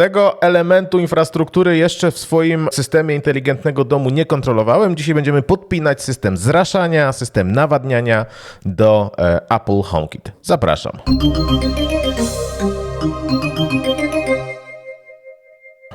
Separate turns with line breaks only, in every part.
Tego elementu infrastruktury jeszcze w swoim systemie inteligentnego domu nie kontrolowałem. Dzisiaj będziemy podpinać system zraszania, system nawadniania do e, Apple HomeKit. Zapraszam.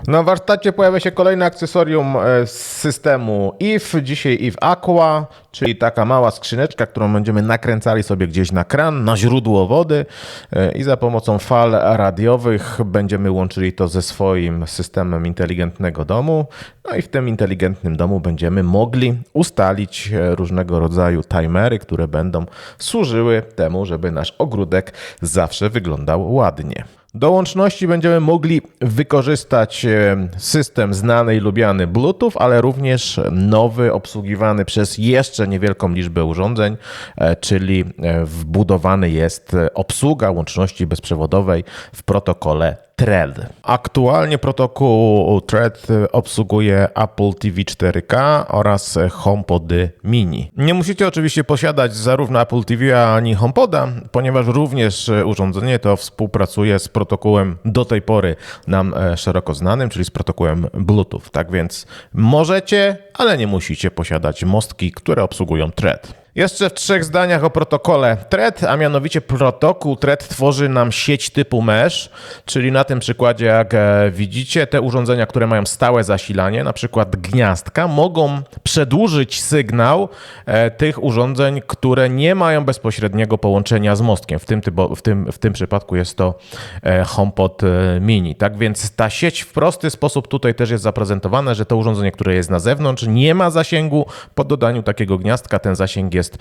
Na warsztacie pojawia się kolejne akcesorium e, z systemu IF. Dzisiaj IF Aqua, czyli taka mała skrzyneczka, którą będziemy nakręcali sobie gdzieś na kran, na źródło wody e, i za pomocą fal radiowych będziemy łączyli to ze swoim systemem inteligentnego domu. No i w tym inteligentnym domu będziemy mogli ustalić e, różnego rodzaju timery, które będą służyły temu, żeby nasz ogródek zawsze wyglądał ładnie. Do łączności będziemy mogli wykorzystać e, system znany i lubiany Bluetooth, ale również nowy, obsługiwany przez jeszcze niewielką liczbę urządzeń, e, czyli e, wbudowany jest obsługa łączności bezprzewodowej w protokole Thread. Aktualnie protokół Thread obsługuje Apple TV 4K oraz HomePody Mini. Nie musicie oczywiście posiadać zarówno Apple TV, ani HomePoda, ponieważ również urządzenie to współpracuje z protokołem do tej pory nam e, szeroko znanym, czyli z protokołem Bluetooth. Tak więc możecie, ale nie musicie posiadać mostki, które obsługują Thread. Jeszcze w trzech zdaniach o protokole Thread, a mianowicie protokół Thread tworzy nam sieć typu mesh, czyli na tym przykładzie, jak e, widzicie, te urządzenia, które mają stałe zasilanie, na przykład gniazdka, mogą przedłużyć sygnał e, tych urządzeń, które nie mają bezpośredniego połączenia z mostkiem. W tym, w tym, w tym przypadku jest to e, HomePod Mini. Tak więc ta sieć w prosty sposób tutaj też jest zaprezentowana, że to urządzenie, które jest na zewnątrz, nie ma zasięgu. Po dodaniu takiego gniazdka ten zasięg jest jest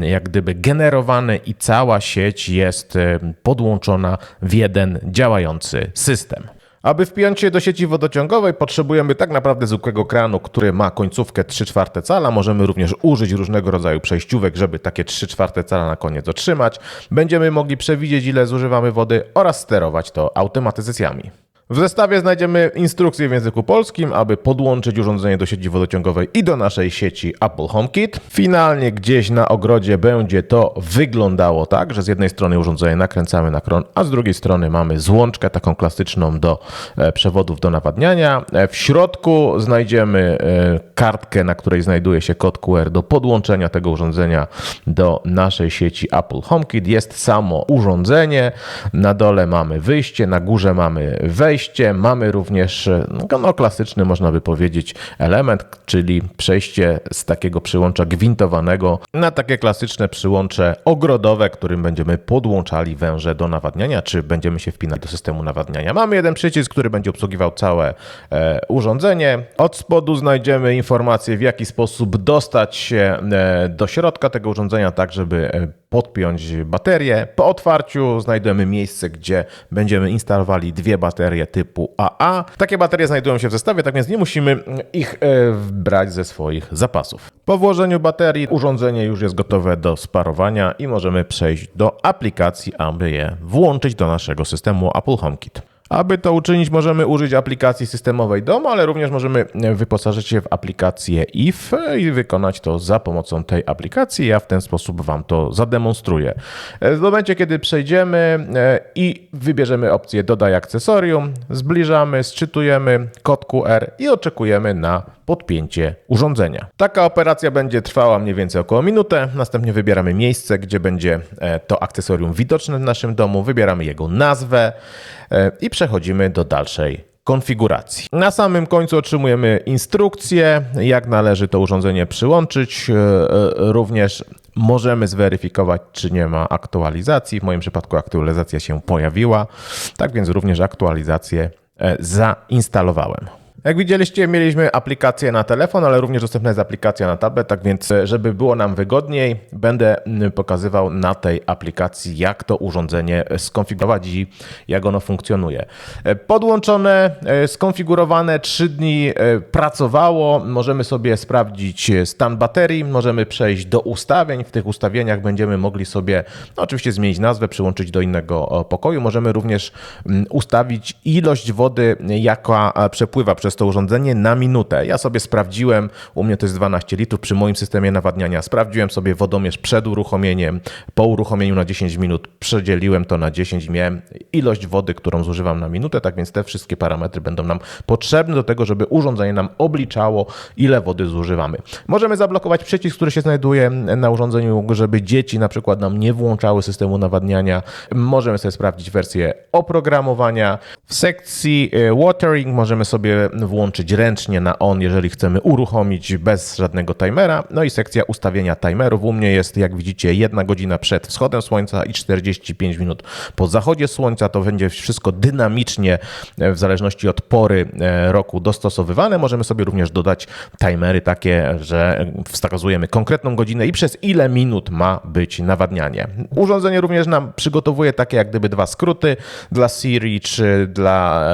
jak gdyby generowany i cała sieć jest podłączona w jeden działający system. Aby wpiąć się do sieci wodociągowej, potrzebujemy tak naprawdę zwykłego kranu, który ma końcówkę 3 czwarte cala. Możemy również użyć różnego rodzaju przejściówek, żeby takie 3 czwarte cala na koniec otrzymać. Będziemy mogli przewidzieć, ile zużywamy wody oraz sterować to automatyzacjami. W zestawie znajdziemy instrukcję w języku polskim, aby podłączyć urządzenie do sieci wodociągowej i do naszej sieci Apple HomeKit. Finalnie gdzieś na ogrodzie będzie to wyglądało tak, że z jednej strony urządzenie nakręcamy na kron, a z drugiej strony mamy złączkę taką klasyczną do e, przewodów do nawadniania. E, w środku znajdziemy e, kartkę, na której znajduje się kod QR do podłączenia tego urządzenia do naszej sieci Apple HomeKit. Jest samo urządzenie, na dole mamy wyjście, na górze mamy wejście wejście. Mamy również no, no, klasyczny, można by powiedzieć, element, czyli przejście z takiego przyłącza gwintowanego na takie klasyczne przyłącze ogrodowe, którym będziemy podłączali węże do nawadniania, czy będziemy się wpinać do systemu nawadniania. Mamy jeden przycisk, który będzie obsługiwał całe e, urządzenie. Od spodu znajdziemy informację, w jaki sposób dostać się e, do środka tego urządzenia, tak żeby e, podpiąć baterię. Po otwarciu znajdujemy miejsce, gdzie będziemy instalowali dwie baterie typu AA. Takie baterie znajdują się w zestawie, tak więc nie musimy ich e, brać ze swoich zapasów. Po włożeniu baterii urządzenie już jest gotowe do sparowania i możemy przejść do aplikacji, aby je włączyć do naszego systemu Apple HomeKit. Aby to uczynić, możemy użyć aplikacji systemowej DOM, ale również możemy wyposażyć się w aplikację IF i wykonać to za pomocą tej aplikacji. Ja w ten sposób Wam to zademonstruję. W momencie, kiedy przejdziemy e, i wybierzemy opcję Dodaj akcesorium, zbliżamy, sczytujemy kod QR i oczekujemy na podpięcie urządzenia. Taka operacja będzie trwała mniej więcej około minutę. Następnie wybieramy miejsce, gdzie będzie e, to akcesorium widoczne w naszym domu, wybieramy jego nazwę e, i przechodzimy do dalszej konfiguracji. Na samym końcu otrzymujemy instrukcję, jak należy to urządzenie przyłączyć. E, również możemy zweryfikować, czy nie ma aktualizacji. W moim przypadku aktualizacja się pojawiła, tak więc również aktualizację zainstalowałem. Jak widzieliście, mieliśmy aplikację na telefon, ale również dostępna jest aplikacja na tablet, tak więc, e, żeby było nam wygodniej, będę pokazywał na tej aplikacji, jak to urządzenie e, skonfigurować i jak ono funkcjonuje. E, podłączone, skonfigurowane, 3 dni pracowało. Możemy sobie sprawdzić stan baterii, możemy przejść do ustawień. W tych ustawieniach będziemy mogli sobie no, oczywiście zmienić nazwę, przyłączyć do innego pokoju. Możemy również ustawić ilość wody, jaka przepływa przez jest to urządzenie na minutę. Ja sobie sprawdziłem, u mnie to jest 12 litrów przy moim systemie nawadniania. Sprawdziłem sobie wodomierz przed uruchomieniem, po uruchomieniu na 10 minut przedzieliłem to na 10 i miałem ilość wody, którą zużywam na minutę, tak więc te wszystkie parametry będą nam potrzebne do tego, żeby urządzenie nam obliczało, ile wody zużywamy. Możemy zablokować przycisk, który się znajduje na urządzeniu, żeby dzieci na przykład nam nie włączały systemu nawadniania. Możemy sobie sprawdzić wersję oprogramowania. W sekcji e, watering możemy sobie włączyć ręcznie na on, jeżeli chcemy uruchomić bez żadnego timera. No i sekcja ustawienia timerów. U mnie jest, jak widzicie, jedna godzina przed wschodem słońca i 45 minut po zachodzie słońca. To będzie wszystko dynamicznie, e, w zależności od pory e, roku dostosowywane. Możemy sobie również dodać timery takie, że wskazujemy konkretną godzinę i przez ile minut ma być nawadnianie. Urządzenie również nam przygotowuje takie jak gdyby dwa skróty dla Siri czy dla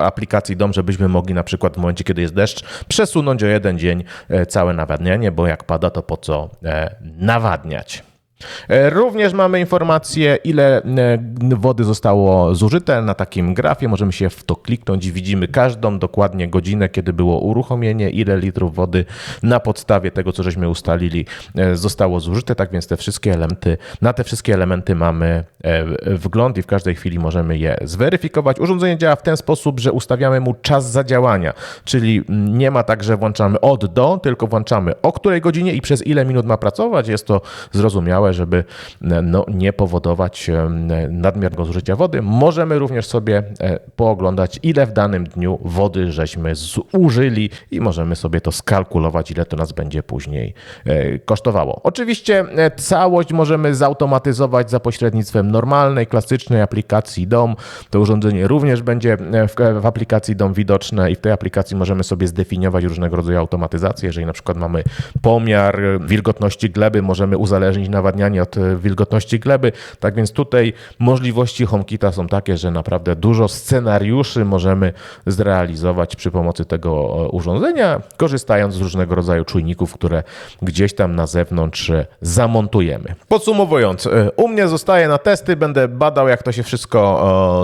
aplikacji DOM, żebyśmy mogli na przykład w momencie, kiedy jest deszcz, przesunąć o jeden dzień e, całe nawadnianie, bo jak pada, to po co e, nawadniać. E, Również mamy informację, ile e, wody zostało zużyte na takim grafie. Możemy się w to kliknąć i widzimy każdą dokładnie godzinę, kiedy było uruchomienie, ile litrów wody na podstawie tego, co żeśmy ustalili, e, zostało zużyte. Tak więc te wszystkie elementy, na te wszystkie elementy mamy wgląd i w każdej chwili możemy je zweryfikować. Urządzenie działa w ten sposób, że ustawiamy mu czas zadziałania, czyli nie ma tak, że włączamy od do, tylko włączamy o której godzinie i przez ile minut ma pracować. Jest to zrozumiałe, żeby no, nie powodować em, nadmiernego zużycia wody. Możemy również sobie e, pooglądać, ile w danym dniu wody żeśmy zużyli i możemy sobie to skalkulować, ile to nas będzie później e, kosztowało. Oczywiście e, całość możemy zautomatyzować za pośrednictwem normalnej, klasycznej aplikacji DOM. To urządzenie również będzie e, w, aplikacji DOM widoczne i w tej aplikacji możemy sobie zdefiniować różnego rodzaju automatyzacje. Jeżeli na przykład mamy pomiar e, wilgotności gleby, możemy uzależnić nawadnianie od e, wilgotności gleby. Tak więc tutaj możliwości HomeKita są takie, że naprawdę dużo scenariuszy możemy zrealizować przy pomocy tego urządzenia, korzystając z różnego rodzaju czujników, które gdzieś tam na zewnątrz e, zamontujemy. Podsumowując, e, u mnie zostaje na testy, będę badał, jak to się wszystko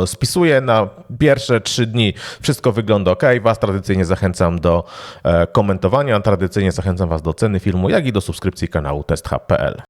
spisuje. Na pierwsze trzy dni wszystko wygląda ok. Was tradycyjnie zachęcam do komentowania, tradycyjnie zachęcam Was do ceny filmu, jak i do subskrypcji kanału testhub.pl.